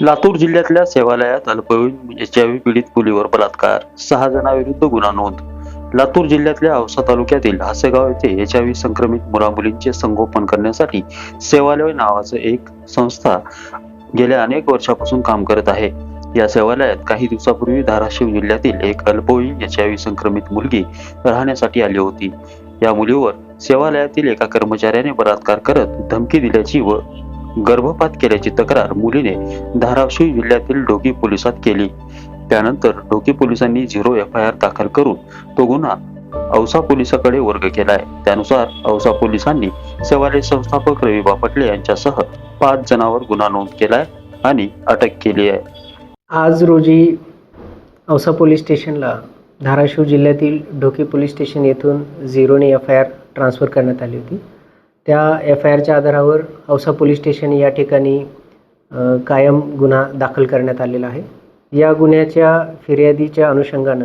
लातूर जिल्ह्यातल्या सेवालयात अल्पवयीन H I V पीडित मुलीवर बलात्कार सहा जणांविरुद्ध गुन्हा नोंद. लातूर जिल्ह्यातल्या औसा तालुक्यातील हासेगाव येथे एच आय व्ही संक्रमित मुलामुलींचे संगोपन करण्यासाठी सेवालय नावाचं एक संस्था गेल्या अनेक वर्षापासून काम करत आहे. या सेवालयात काही दिवसापूर्वी धाराशिव जिल्ह्यातील एक अल्पवयीन एच आय व्ही संक्रमित मुलगी राहण्यासाठी आली होती. या मुलीवर सेवालयातील एका कर्मचाऱ्याने बलात्कार करत धमकी दिल्याची व गर्भपात केल्याची तक्रार मुलीने धाराशिव जिल्ह्यातील ढोकी पोलिसात केली. त्यानंतर ढोकी पोलिसांनी झिरो एफ आय आर दाखल करून तो गुन्हा औसा पोलिसाकडे वर्ग केलाय. त्यानुसार औसा पोलिसांनी सेवालय संस्थापक रवी बापटले यांच्यासह पाच जणांवर गुन्हा नोंद केलाय आणि अटक केली आहे. आज रोजी औसा पोलीस स्टेशनला धाराशिव जिल्ह्यातील ढोकी पोलीस स्टेशन येथून झिरोने एफ आय आर ट्रान्सफर करण्यात आली होती. त्या एफ आय आरच्या आधारावर औसा पोलीस स्टेशन या ठिकाणी कायम गुन्हा दाखल करण्यात आलेला आहे. या गुन्ह्याच्या फिर्यादीच्या अनुषंगानं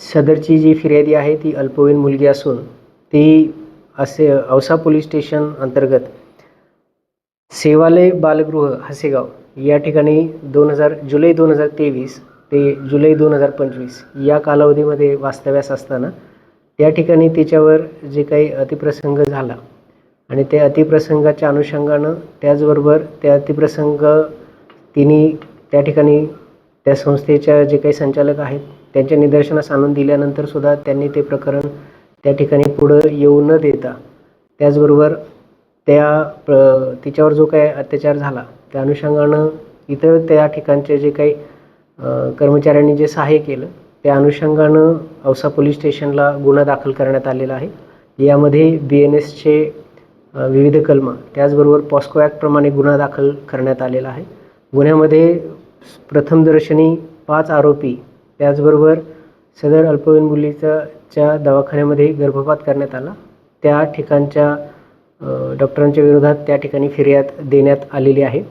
सदरची जी फिर्यादी आहे ती अल्पवयीन मुलगी असून ती असे औसा पोलीस स्टेशन अंतर्गत सेवालय बालगृह हसेगाव या ठिकाणी दोन हजार जुलै दोन हजार तेवीस ते जुलै दोन हजार पंचवीस या कालावधीमध्ये वास्तव्यास असताना त्या ठिकाणी तिच्यावर जे काही अतिप्रसंग झाला आणि त्या अतिप्रसंगाच्या अनुषंगानं त्याचबरोबर त्या अतिप्रसंग तिने त्या ठिकाणी त्या संस्थेच्या जे काही संचालक आहेत त्यांच्या निदर्शनास आणून दिल्यानंतरसुद्धा त्यांनी ते प्रकरण त्या ठिकाणी पुढं येऊ न देता त्याचबरोबर त्या प्र तिच्यावर जो काही अत्याचार झाला त्या अनुषंगानं इतर त्या ठिकाणचे जे काही कर्मचाऱ्यांनी जे सहाय्य केलं त्या अनुषंगानं औसा पोलीस स्टेशनला गुन्हा दाखल करण्यात आलेला आहे. यामध्ये बी एन एसचे विविध कलमा त्याचबरोबर पॉस्को ॲक्टप्रमाणे गुन्हा दाखल करण्यात आलेला आहे. गुन्ह्यामध्ये प्रथमदर्शनी पाच आरोपी त्याचबरोबर सदर अल्पवयीन मुलीचा च्या दवाखान्यामध्ये गर्भपात करण्यात आला. त्या ठिकाणच्या डॉक्टरांच्या विरोधात त्या ठिकाणी फिर्याद देण्यात आलेली आहे.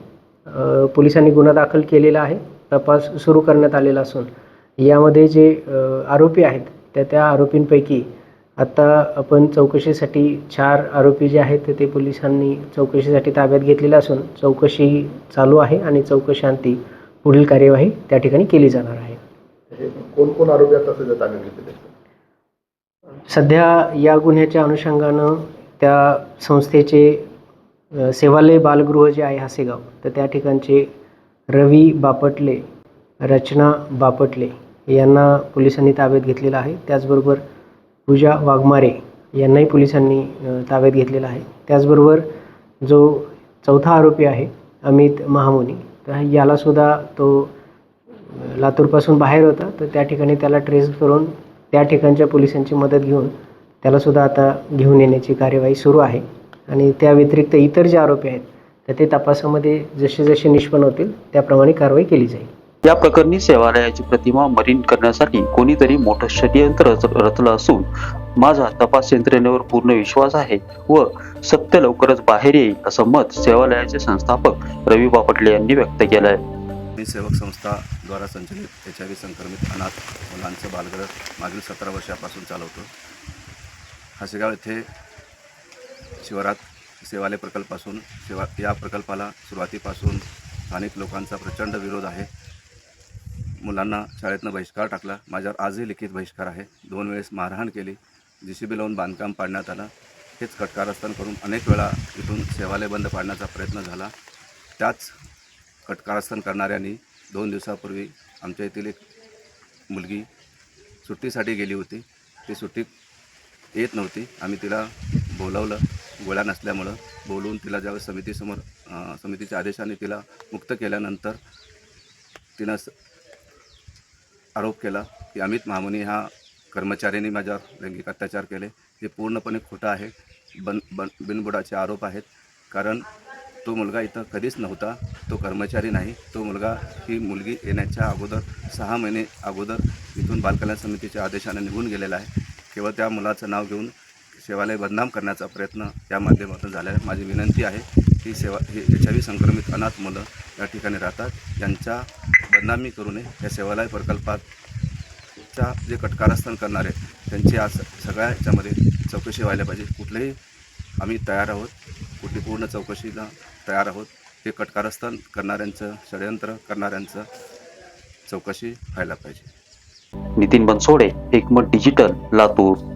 पोलिसांनी गुन्हा दाखल केलेला आहे. तपास सुरू करण्यात आलेला असून यामध्ये जे आरोपी आहेत त्या त्या आरोपींपैकी आत्ता आपण चौकशीसाठी चार आरोपी जे आहेत ते पोलिसांनी चौकशीसाठी ताब्यात घेतलेले असून चौकशी चालू आहे आणि चौकशांती पुढील कार्यवाही त्या ठिकाणी केली जाणार आहे कोण कोण आरोपी आता सध्या ताब्यात घेतलेले? सध्या या गुन्ह्याच्या अनुषंगानं त्या संस्थेचे सेवालय बालगृह जे आहे हासेगाव तर त्या ठिकाणचे रवी बापटले रचना बापटले यांना पोलिसांनी ताब्यात घेतलेलं आहे. त्याचबरोबर पूजा वाघमारे यांनाही पोलिसांनी ताब्यात घेतलेलं आहे. त्याचबरोबर जो चौथा आरोपी आहे अमित महामुनी तर यालासुद्धा तो लातूरपासून बाहेर होता. तर त्या ठिकाणी त्याला ट्रेस करून त्या ठिकाणच्या पोलिसांची मदत घेऊन त्यालासुद्धा आता घेऊन येण्याची कार्यवाही सुरू आहे. आणि त्या व्यतिरिक्त इतर जे आरोपी आहेत तर ते तपासामध्ये जसे जसे निष्पन्न होतील त्याप्रमाणे कारवाई केली जाईल. या प्रकरणी सेवालयाची प्रतिमा मरीन करण्यासाठी कोणीतरी मोठं षडयंत्र रच- रचलं असून माझा तपास यंत्रणेवर पूर्ण विश्वास आहे व सत्य लवकरच बाहेर येईल असं मत सेवालयाचे संस्थापक रवी बापटले यांनी व्यक्त केलं आहे मी सेवक संस्थाद्वारा संचलित एच आय व्ही संक्रमित अनाथ मुलांचं बालगृह मागील सतरा वर्षापासून चालवतो. हसेगाव येथे शिवारात सेवालय प्रकल्पासून सेवा या प्रकल्पाला सुरुवातीपासून स्थानिक लोकांचा प्रचंड विरोध आहे. मुलांना शाळेतनं बहिष्कार टाकला. माझ्यावर आजही लिखित बहिष्कार आहे. दोन वेळेस मारहाण केली. जी सी बी लावून बांधकाम पाडण्यात आलं. हेच कटकारस्थान करून अनेक वेळा इथून सेवालय बंद पाडण्याचा प्रयत्न झाला. त्याच कटकारस्थान करणाऱ्यांनी दोन दिवसापूर्वी आमच्या येथील एक मुलगी सुट्टीसाठी गेली होती. ती सुट्टीत येत नव्हती. आम्ही तिला बोलावलं. गोळ्या नसल्यामुळं बोलवून तिला ज्यावेळेस समितीसमोर समितीच्या आदेशाने तिला मुक्त केल्यानंतर तिनं स- आरोप केला की अमित महामुनी हा कर्मचाऱ्यांनी माझ्यावर लैंगिक अत्याचार केले. हे पूर्णपणे खोटं आहे. बन बन बिनबुडाचे आरोप आहेत. कारण तो मुलगा इथं कधीच नव्हता. तो कर्मचारी नाही. तो मुलगा ही मुलगी येण्याच्या अगोदर सहा महिने अगोदर इथून बालकल्याण समितीच्या आदेशाने निघून गेलेला आहे. केवळ त्या मुलाचं नाव घेऊन सेवालय बदनाम करण्याचा प्रयत्न या माध्यमातून झाला आहे. माझी विनंती आहे ही सेवा हे एच आय व्ही संक्रमित अनाथ मुलं या ठिकाणी राहतात. यांच्या बदनामी करू नये. या सेवालय प्रकल्पात च्या जे कटकारस्थान करणारे त्यांची आज सगळ्या याच्यामध्ये चौकशी व्हायला पाहिजे. कुठलेही आम्ही तयार आहोत. कुठली पूर्ण चौकशीला तयार आहोत. हे कटकारस्थान करणाऱ्यांचं षडयंत्र करणाऱ्यांचं चौकशी व्हायला पाहिजे. Nitin Bansode Ekmat digital Latur.